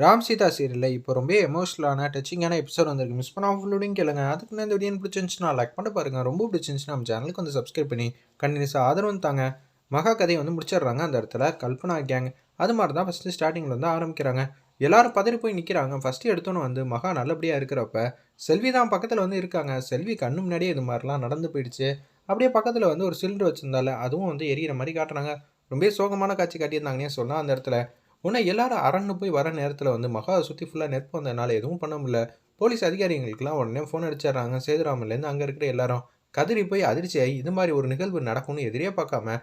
ராம் சீதா சீரியலில் இப்போ ரொம்ப எமோஷனலான டச்சிங்கான எபிசோட் வந்திருக்கு. மிஸ் பண்ண ஃபுல்லோடையும் கேளுங்க. அதுக்கு நான் இந்த வீடியோ பிடிச்சிருந்துச்சுன்னா லைக் பண்ண பாருங்க. ரொம்ப பிடிச்சிருந்துச்சுன்னா நம்ம சேனலுக்கு வந்து சப்ஸ்கிரைப் பண்ணி கண்டினியூஸாக ஆதரவு தாங்க. மகா கதையை வந்து முடிச்சிடுறாங்க அந்த இடத்துல. கல்பனா கேங் அது மாதிரி தான் ஃபஸ்ட்டு ஸ்டார்டிங்கில் வந்து ஆரம்பிக்கிறாங்க. எல்லாரும் பதறி போய் நிற்கிறாங்க ஃபஸ்ட்டு எடுத்தோன்னு வந்து மகா நல்லபடியாக இருக்கிறப்ப செல்வி தான் பக்கத்தில் வந்து இருக்காங்க. செல்வி கண்ணு முன்னாடியே இது மாதிரிலாம் நடந்து போயிடுச்சு. அப்படியே பக்கத்தில் வந்து ஒரு சிலிண்டர் வச்சுருந்தால அதுவும் வந்து எரியிற மாதிரி காட்டுறாங்க. ரொம்ப சோகமான காட்சி காட்டியிருந்தாங்கன்னே சொல்லலாம் அந்த இடத்துல. உடனே எல்லாரும் அரண்னு போய் வர நேரத்தில் வந்து மகா சுற்றி ஃபுல்லாக நெருப்பு வந்ததுனால எதுவும் பண்ண முடியல. போலீஸ் அதிகாரிகளுக்கெல்லாம் உடனே ஃபோன் அடிச்சிடுறாங்க. சேதுராமன்லேருந்து அங்கே இருக்கிற எல்லாரும். கதிரி போய் அதிர்ச்சியாகி இது மாதிரி ஒரு நிகழ்வு நடக்கும்னு எதிரே பார்க்காம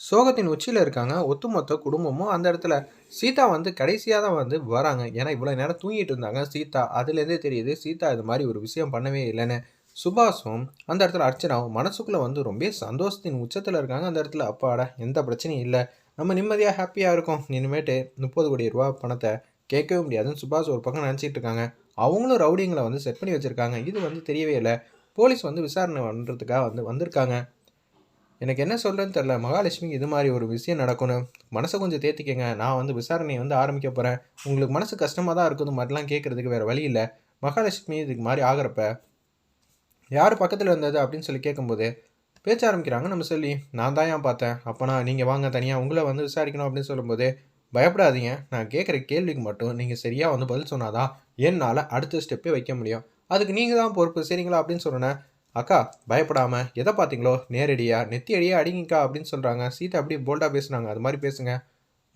சோகத்தின் உச்சியில் இருக்காங்க. ஒட்டுமொத்த குடும்பமும் அந்த இடத்துல. சீதா வந்து கடைசியாக தான் வந்து வராங்க. ஏன்னா இவ்வளோ நேரம் தூங்கிட்டு இருந்தாங்க சீதா. அதுலேருந்தே தெரியுது சீதா இது மாதிரி ஒரு விஷயம் பண்ணவே இல்லைன்னு. சுபாஷும் அந்த இடத்துல அர்ச்சனாவும் மனசுக்குள்ளே வந்து ரொம்ப சந்தோஷத்தின் உச்சத்தில் இருக்காங்க அந்த இடத்துல. அப்பாடா எந்த பிரச்சனையும் இல்லை. நம்ம நிம்மதியாக ஹாப்பியாக இருக்கோம். இனிமேட்டு முப்பது கோடி ரூபா பணத்தை கேட்கவே முடியாதுன்னு சுபாஷ் ஒரு பக்கம் நினச்சிட்டு இருக்காங்க. அவங்களும் ரவுடிங்களை வந்து செட் பண்ணி வச்சுருக்காங்க. இது வந்து தெரியவே இல்லை. போலீஸ் வந்து விசாரணை பண்ணுறதுக்காக வந்து வந்திருக்காங்க. எனக்கு என்ன சொல்கிறேன்னு தெரில மகாலட்சுமிக்கு இது மாதிரி ஒரு விஷயம் நடக்கணும். மனசை கொஞ்சம் தேத்திக்கங்க. நான் வந்து விசாரணையை வந்து ஆரம்பிக்க போகிறேன் உங்களுக்கு மனசு கஷ்டமாக தான் இருக்குது மாதிரிலாம் கேட்குறதுக்கு வேறு வழி இல்லை. மகாலட்சுமி இதுக்கு மாதிரி ஆகிறப்ப யார் பக்கத்தில் இருந்தது அப்படின்னு சொல்லி கேட்கும்போது பேச்ச ஆரம்பிக்கிறாங்க. நம்ம சொல்லி நான் தான் ஏன் பார்த்தேன்? அப்போனா நீங்கள் வாங்க தனியாக உங்களை வந்து விசாரிக்கணும் அப்படின்னு சொல்லும்போது பயப்படாதீங்க. நான் கேட்குற கேள்விக்கு மட்டும் நீங்கள் சரியாக வந்து பதில் சொன்னாதான் என்னால் அடுத்த ஸ்டெப்பே வைக்க முடியும். அதுக்கு நீங்கள் தான் பொறுப்பு சரிங்களா? அப்படின்னு சொன்னேன் அக்கா பயப்படாமல் எதை பார்த்தீங்களோ? நேரடியாக நெத்தியடியாக அடிங்கக்கா அப்படின்னு சொல்கிறாங்க சீதா அப்படி போல்டாக பேசுனாங்க. அது மாதிரி பேசுங்க.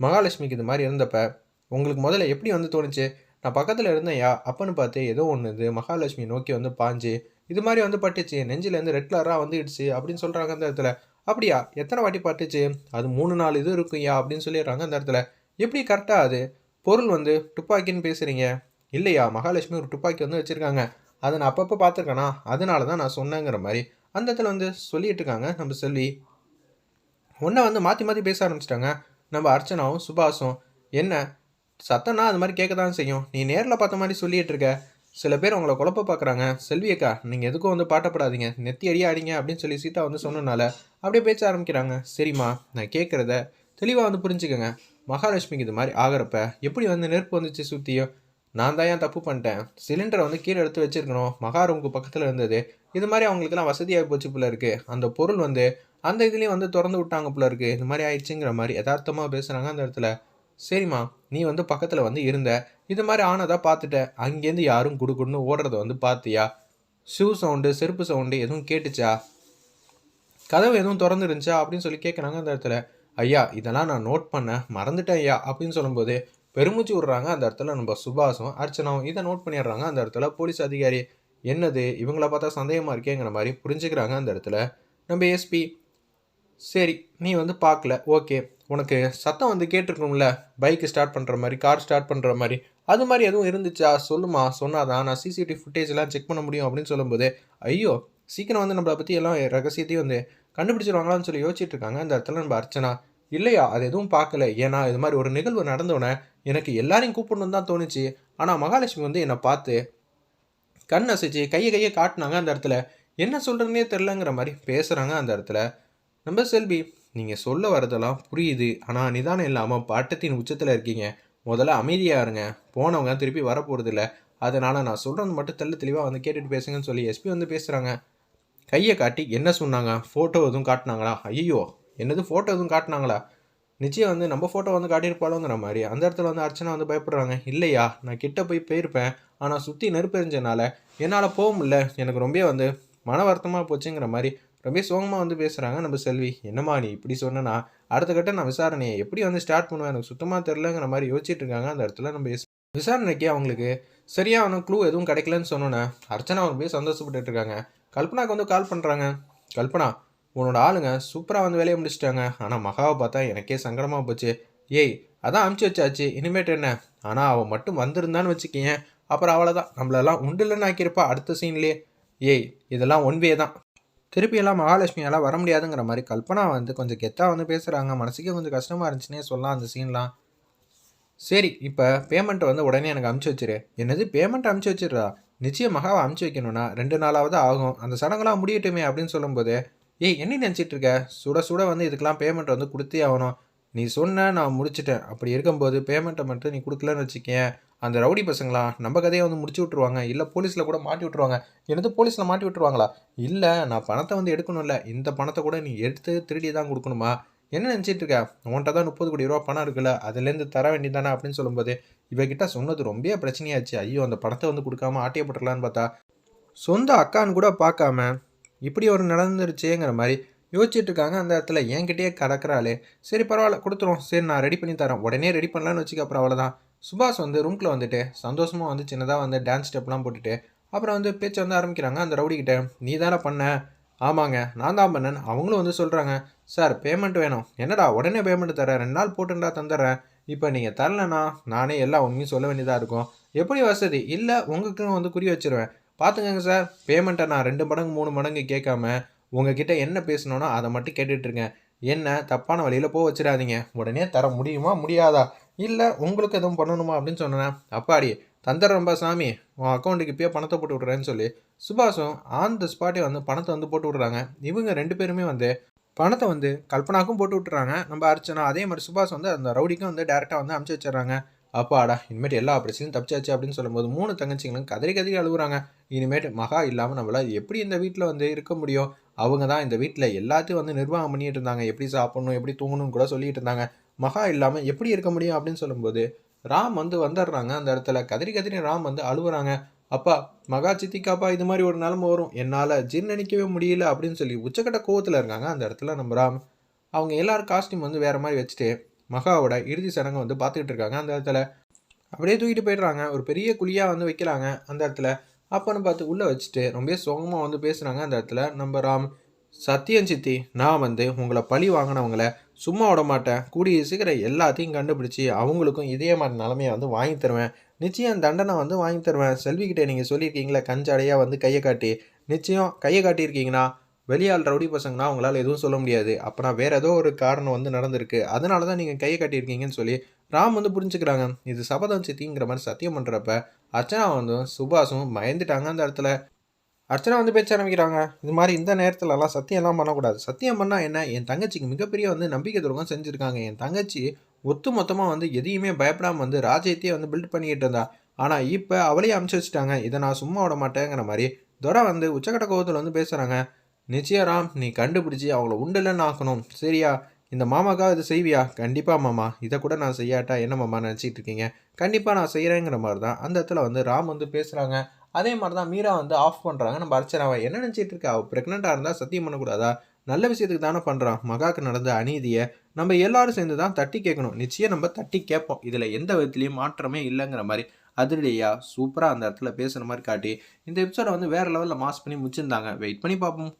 மகாலட்சுமிக்கு இது மாதிரி இருந்தப்ப உங்களுக்கு முதல்ல எப்படி வந்து தோணுச்சு? நான் பக்கத்தில் இருந்தேன்யா. அப்பன்னு பார்த்து ஏதோ ஒன்று இது மகாலட்சுமி நோக்கி வந்து பாஞ்சு இது மாதிரி வந்து பட்டுச்சு. நெஞ்சிலேருந்து ரெட் கலராக வந்துடுச்சு அப்படின்னு சொல்கிறாங்க அந்த இடத்துல. அப்படியா? எத்தனை வாட்டி பட்டுச்சு? அது மூணு நாலு இது இருக்குயா அப்படின்னு சொல்லிடுறாங்க அந்த இடத்துல. எப்படி கரெக்டாக அது? பொருள் வந்து துப்பாக்கின்னு பேசுகிறீங்க இல்லையா? மகாலட்சுமி ஒரு துப்பாக்கி வந்து வச்சுருக்காங்க. அதை நான் அப்பப்போ பார்த்துருக்கேனா? அதனால தான் நான் சொன்னேங்கிற மாதிரி அந்த இடத்துல வந்து சொல்லிட்டு இருக்காங்க. நம்ம செல்வி ஒன்றை வந்து மாற்றி மாற்றி பேச ஆரம்பிச்சிட்டாங்க. நம்ம அர்ச்சனாவும் சுபாஷும் என்ன? சத்தம்னா அது மாதிரி கேட்க தான் செய்யும். நீ நேரில் பார்த்த மாதிரி சொல்லிகிட்டு இருக்க. சில பேர் உங்களை குழப்ப பார்க்குறாங்க செல்வியக்கா நீங்கள் எதுக்கும் வந்து பாட்டப்படாதீங்க நெத்தி அடியாடிங்க அப்படின்னு சொல்லி சீதா வந்து சொன்னனால அப்படியே பேச்ச ஆரம்பிக்கிறாங்க. சரிம்மா நான் கேட்குறத தெளிவாக வந்து புரிஞ்சுக்கோங்க. மகாலட்சுமிக்கு இது மாதிரி ஆகிறப்ப எப்படி வந்து நெருப்பு வந்துச்சு சுற்றியும் நான் தான் ஏன் தப்பு பண்ணிட்டேன்? சிலிண்டரை வந்து கீழே எடுத்து வச்சிருக்கணும். மகா ரூமுக்கு பக்கத்தில் இருந்தது. இது மாதிரி அவங்களுக்குலாம் வசதியாக போச்சு போல இருக்குது அந்த பொருள் வந்து அந்த இதுலேயும் வந்து திறந்து விட்டாங்க போல இருக்குது இது மாதிரி ஆயிடுச்சுங்கிற மாதிரி யதார்த்தமாக பேசுகிறாங்க அந்த இடத்துல. சரிம்மா நீ வந்து பக்கத்தில் வந்து இருந்த. இது மாதிரி ஆனதாக பார்த்துட்டேன் அங்கேருந்து யாரும் குடுக்குன்னு ஓடுறத வந்து பார்த்தியா? ஷூ சவுண்டு செருப்பு சவுண்டு எதுவும் கேட்டுச்சா? கதவு எதுவும் திறந்துருந்துச்சா? அப்படின்னு சொல்லி கேட்குறாங்க அந்த இடத்துல. ஐயா இதெல்லாம் நான் நோட் பண்ணேன். மறந்துட்டேன் ஐயா அப்படின்னு சொல்லும்போது பெருமூச்சு விட்றாங்க அந்த இடத்துல நம்ம சுபாஷும் அர்ச்சனாவும். இதை நோட் பண்ணிடுறாங்க அந்த இடத்துல போலீஸ் அதிகாரி. என்னது? இவங்கள பார்த்தா சந்தேகமாக இருக்கேங்கிற மாதிரி புரிஞ்சுக்கிறாங்க அந்த இடத்துல. நம்ம எஸ்பி சரி நீ வந்து பார்க்கல. ஓகே. உனக்கு சத்தம் வந்து கேட்டிருக்கணும்ல? பைக்கு ஸ்டார்ட் பண்ணுற மாதிரி கார் ஸ்டார்ட் பண்ணுற மாதிரி. அது மாதிரி எதுவும் இருந்துச்சா? சொல்லுமா. சொன்னாதான் நான் சிசிடிவி ஃபுட்டேஜ்லாம் செக் பண்ண முடியும் அப்படின்னு சொல்லும்போது ஐயோ சீக்கிரம் வந்து நம்மளை பற்றி எல்லாம் ரகசியத்தையும் வந்து கண்டுபிடிச்சிருவாங்களான்னு சொல்லி யோசிச்சுட்டு இருக்காங்க அந்த இடத்துல நம்ம அர்ச்சனா. இல்லையா? அது எதுவும் பார்க்கல. ஏன்னா இது மாதிரி ஒரு நிகழ்வு நடந்தோடனே எனக்கு எல்லாரையும் கூப்பிடணும் தான் தோணுச்சு. ஆனால் மகாலட்சுமி வந்து என்னை பார்த்து கண் அசைச்சு கையை கையை காட்டினாங்க அந்த இடத்துல. என்ன சொல்கிறதுனே தெரிலங்கிற மாதிரி பேசுகிறாங்க அந்த இடத்துல. நம்ம செல்வி நீங்கள் சொல்ல வரதெல்லாம் புரியுது. ஆனால் நிதானம் இல்லாமல் பட்டத்தின் உச்சத்தில் இருக்கீங்க. முதல்ல அமைதியாக இருங்க. போனவங்க திருப்பி வரப்போகிறதில்ல அதனால் நான் சொல்கிறது மட்டும் தெல்ல தெளிவாக வந்து கேட்டுட்டு பேசுங்கன்னு சொல்லி எஸ்பி வந்து பேசுகிறாங்க கையை காட்டி என்ன சொன்னாங்க? ஃபோட்டோ எதுவும் காட்டினாங்களா? ஐயோ என்னது ஃபோட்டோ எதுவும் காட்டினாங்களா? நிச்சயம் வந்து நம்ம ஃபோட்டோ வந்து காட்டியிருப்பாளோங்கிற மாதிரி. அந்த இடத்துல வந்து அர்ச்சனா வந்து பயப்படுறாங்க. இல்லையா நான் கிட்ட போய் போயிருப்பேன். ஆனால் சுற்றி நெருப்பெறிஞ்சனால என்னால் போக முடியல. எனக்கு ரொம்ப வந்து மன வருத்தமாக போச்சுங்கிற மாதிரி ரொம்ப சோகமாக வந்து பேசுகிறாங்க நம்ம செல்வி. என்னம்மா நீ இப்படி சொன்னா அடுத்த கட்ட நான் விசாரணையை எப்படி வந்து ஸ்டார்ட் பண்ணுவேன்? எனக்கு சுத்தமாக தெரிலங்கிற மாதிரி யோசிச்சுட்டு இருக்காங்க. அந்த இடத்துல நம்ம விசாரணைக்கு அவங்களுக்கு சரியான க்ளூ எதுவும் கிடைக்கலன்னு சொன்னோன்னே அர்ச்சனா அவங்க போய் சந்தோஷப்பட்டு இருக்காங்க. கல்பனாக்கு வந்து கால் பண்ணுறாங்க கல்பனா உன்னோட ஆளுங்க சூப்பராக வந்து வேலையை முடிச்சிட்டாங்க. ஆனால் மகாவை பார்த்தா எனக்கே சங்கடமாக போச்சு. ஏய் அதான் அமுச்சு வச்சாச்சு. இனிமேட்டு என்ன? ஆனால் அவள் மட்டும் வந்திருந்தான்னு வச்சுக்கிங்க அப்புறம் அவ்வளோதான் நம்மளெல்லாம் உண்டு இல்லைன்னு ஆக்கியிருப்பா அடுத்த சீன்லேயே ஏய் இதெல்லாம் ஒன் வே தான். திருப்பியெல்லாம் மகாலட்சுமியால் வர முடியாதுங்கிற மாதிரி கல்பனா வந்து கொஞ்சம் கெத்தாக வந்து பேசுகிறாங்க மனசுக்கே கொஞ்சம் கஷ்டமாக இருந்துச்சுன்னே சொல்லலாம் அந்த சீன்லாம் சரி இப்போ பேமெண்ட்டை வந்து உடனே எனக்கு அமுச்சு வச்சிரு. என்னது? பேமெண்ட் அமுச்சு வச்சிடுறா? நிச்சயம் மகாவை அமுச்சு வைக்கணும்னா ரெண்டு நாளாவது ஆகும். அந்த சடங்கெல்லாம் முடியட்டுமே அப்படின்னு சொல்லும்போது ஏய் என்ன நினச்சிட்டு இருக்க? சுட சுட வந்து இதுக்கெல்லாம் பேமெண்ட் வந்து கொடுத்தே ஆகணும். நீ சொன்ன நான் முடிச்சிட்டேன். அப்படி இருக்கும்போது பேமெண்ட்டை மட்டும் நீ கொடுக்கலன்னு வச்சுக்கேன் அந்த ரவுடி பசங்களா? நம்ம கதையை வந்து முடிச்சு விட்ருவாங்க இல்லை போலீஸில் கூட மாட்டி விட்ருவாங்க என்னது போலீஸில் மாட்டி விட்ருவாங்களா இல்லை நான் பணத்தை வந்து எடுக்கணும்ல. இந்த பணத்தை கூட நீ எடுத்து திருடி தான் கொடுக்கணுமா? என்ன நினச்சிட்டு இருக்க? உன்கிட்ட தான் முப்பது கோடி ரூபா பணம் இருக்குல்ல. அதுலேருந்து தர வேண்டியதானே அப்படின்னு சொல்லும்போது இவகிட்ட சொன்னது ரொம்ப பிரச்சனையாச்சு. ஐயோ அந்த பணத்தை வந்து கொடுக்காம ஆட்டியப்பட்டுலான்னு பார்த்தா சொந்த அக்கான்னு கூட பார்க்காம இப்படி ஒரு நடந்துருச்சேங்கிற மாதிரி யோசிச்சுட்டு இருக்காங்க. அந்த இடத்துல என்கிட்டயே கடக்கிறாளே. சரி பரவாயில்ல கொடுத்துரும் சரி நான் ரெடி பண்ணி தரேன். உடனே ரெடி பண்ணலான்னு வச்சுக்க அப்புறம் அவ்வளோதான் சுபாஷ் வந்து ரூம்குள்ளே வந்துட்டு சந்தோஷமாக வந்து சின்னதாக வந்து டான்ஸ் ஸ்டெப்லாம் போட்டுட்டு அப்புறம் வந்து பேச்சு வந்து ஆரம்பிக்கிறாங்க அந்த ரவுடி கிட்ட நீ தானே பண்ண? ஆமாங்க நான் தான் பண்ணேன். அவங்களும் வந்து சொல்கிறாங்க சார் பேமெண்ட் வேணும். என்னடா உடனே பேமெண்ட் தரேன் ரெண்டு நாள் போட்டுண்டா தந்துடுறேன். இப்போ நீங்கள் தரலனா நானே எல்லா உண்மையும் சொல்ல வேண்டியதாக இருக்கும். எப்படி வசதி? இல்லை உங்களுக்கும் வந்து குறி வச்சிருவேன். பார்த்துக்கங்க சார் பேமெண்ட்டை நான் ரெண்டு மடங்கு மூணு மடங்கு கேட்காம உங்ககிட்ட என்ன பேசணும்னோ அதை மட்டும் கேட்டுட்ருக்கேன் என்ன தப்பான வழியில் போக வச்சிடாதீங்க. உடனே தர முடியுமா? முடியாதா? இல்லை உங்களுக்கு எதுவும் பண்ணணுமா அப்படின்னு சொன்னேன் அப்பாடி தந்துடுறேன்பா சாமி உன் அக்கௌண்ட்டுக்கு இப்போயே பணத்தை போட்டு விட்றேன்னு சொல்லி சுபாஷும் ஆன் த ஸ்பாட்டே வந்து பணத்தை வந்து போட்டு விட்றாங்க இவங்க ரெண்டு பேருமே வந்து பணத்தை வந்து கல்பனாக்கும் போட்டு விட்டுறாங்க. நம்ம அர்ச்சனா அதே மாதிரி சுபாஷ் வந்து அந்த ரவுடிக்கும் வந்து டேரெக்டாக வந்து அமுச்சு வச்சிடுறாங்க. அப்பாடா இனிமேட்டு எல்லா பிரச்சனையும் தப்பிச்சாச்சு அப்படின்னு சொல்லும்போது மூணு தங்கச்சிங்களும் கதறி கதறி அழுகுறாங்க. இனிமேட்டு மகா இல்லாமல் நம்மளால் எப்படி இந்த வீட்டில் வந்து இருக்க முடியும்? அவங்க தான் இந்த வீட்டில் எல்லாத்தையும் வந்து நிர்வாகம் பண்ணிட்டு இருந்தாங்க. எப்படி சாப்பிடணும் எப்படி தூங்கணும்னு கூட சொல்லிட்டு இருந்தாங்க. மகா இல்லாமல் எப்படி இருக்க முடியும் அப்படின்னு சொல்லும்போது ராம் வந்து வந்துடுறாங்க. அந்த இடத்துல கதிரி கதிரி ராம் வந்து அழுகுறாங்க அப்பா மகா சித்திக்காப்பா இது மாதிரி ஒரு நிலம வரும். என்னால் ஜீர்ணிக்கவே முடியல அப்படின்னு சொல்லி உச்சக்கட்ட கோவத்தில் இருக்காங்க. அந்த இடத்துல நம்ம ராம் அவங்க எல்லாரும் காஸ்டியூம் வந்து வேறு மாதிரி வச்சுட்டு மகாவோட இறுதி சடங்கை வந்து பார்த்துக்கிட்டு இருக்காங்க. அந்த இடத்துல அப்படியே தூக்கிட்டு போயிடுறாங்க. ஒரு பெரிய குழியாக வந்து வைக்கிறாங்க. அந்த இடத்துல அப்போன்னு பார்த்து உள்ளே வச்சுட்டு ரொம்ப சோகமாக வந்து பேசுகிறாங்க அந்த இடத்துல நம்ம ராம் சத்தியம் சித்தி நான் வந்து உங்களை பழி வாங்கினவங்கள சும்மா விட மாட்டேன். கூடிய சீக்கிரம் எல்லாத்தையும் கண்டுபிடிச்சி அவங்களுக்கும் இதே மாதிரி நிலமையை வந்து வாங்கி தருவேன். நிச்சயம் தண்டனை வந்து வாங்கி தருவேன். செல்விக்கிட்டே நீங்கள் சொல்லியிருக்கீங்களே கஞ்சடையாக வந்து கையை காட்டி. நிச்சயம் கையை காட்டியிருக்கீங்கன்னா வெளியால் ரவுடி பசங்கன்னா உங்களால் எதுவும் சொல்ல முடியாது. அப்போனா வேறு ஏதோ ஒரு காரணம் வந்து நடந்திருக்கு. அதனால தான் நீங்கள் கையை காட்டியிருக்கீங்கன்னு சொல்லி ராம் வந்து புரிஞ்சுக்கிறாங்க. இது சபதம் சித்திங்கிற மாதிரி சத்தியம் பண்ணுறப்ப அர்ச்சனா வந்து சுபாஷும் பயந்துட்டாங்க அந்த இடத்துல. அர்ச்சனா வந்து பேச்ச ஆரம்பிக்கிறாங்க. இது மாதிரி இந்த நேரத்துலலாம் சத்தியம்லாம் பண்ணக்கூடாது. சத்தியம் பண்ணால் என்ன? என் தங்கச்சிக்கு மிகப்பெரிய வந்து நம்பிக்கை துரோகம் செஞ்சுருக்காங்க. என் தங்கச்சி ஒத்து மொத்தமாக வந்து எதையுமே பயப்படாமல் வந்து ராஜ்யத்தையே வந்து பில்ட் பண்ணிக்கிட்டு இருந்தா. ஆனால் இப்போ அவளையே அமுச்சு வச்சுட்டாங்க. இதை நான் சும்மா விட மாட்டேங்கிற மாதிரி துரை வந்து உச்சக்கட்ட கோபத்தில் வந்து பேசுகிறாங்க நிச்சயம் ராம் நீ கண்டுபிடிச்சி அவங்கள உண்டுலன்னு ஆக்கணும். சரியா? இந்த மாமாக்காக இது செய்வியா? கண்டிப்பாக மாமா. இதை கூட நான் செய்யாட்டா? என்ன மாமா நினச்சிட்டு இருக்கீங்க? கண்டிப்பாக நான் செய்கிறேங்கிற மாதிரி தான் அந்த இடத்துல வந்து ராம் வந்து பேசுகிறாங்க அதே மாதிரி தான் மீரா வந்து ஆஃப் பண்ணுறாங்க நம்ம அர்ச்சனாவை என்ன நினச்சிட்டு இருக்கா? அவள் ப்ரெக்னெண்ட்டாக இருந்தால் சத்தியம் பண்ணக்கூடாதா? நல்ல விஷயத்துக்கு தானே பண்ணுறான் மகாக்கு நடந்த அநீதியை நம்ம எல்லாரும் சேர்ந்து தான் தட்டி கேட்கணும். நிச்சயம் நம்ம தட்டி கேட்போம். இதில் எந்த விதத்துலையும் மாற்றமே இல்லைங்கிற மாதிரி அதிரடியாக சூப்பராக அந்த இடத்துல பேசுகிற மாதிரி காட்டி இந்த எபிசோடை வந்து வேறு லெவலில் மாஸ் பண்ணி முடிச்சிருந்தாங்க. வெயிட் பண்ணி பார்ப்போம்.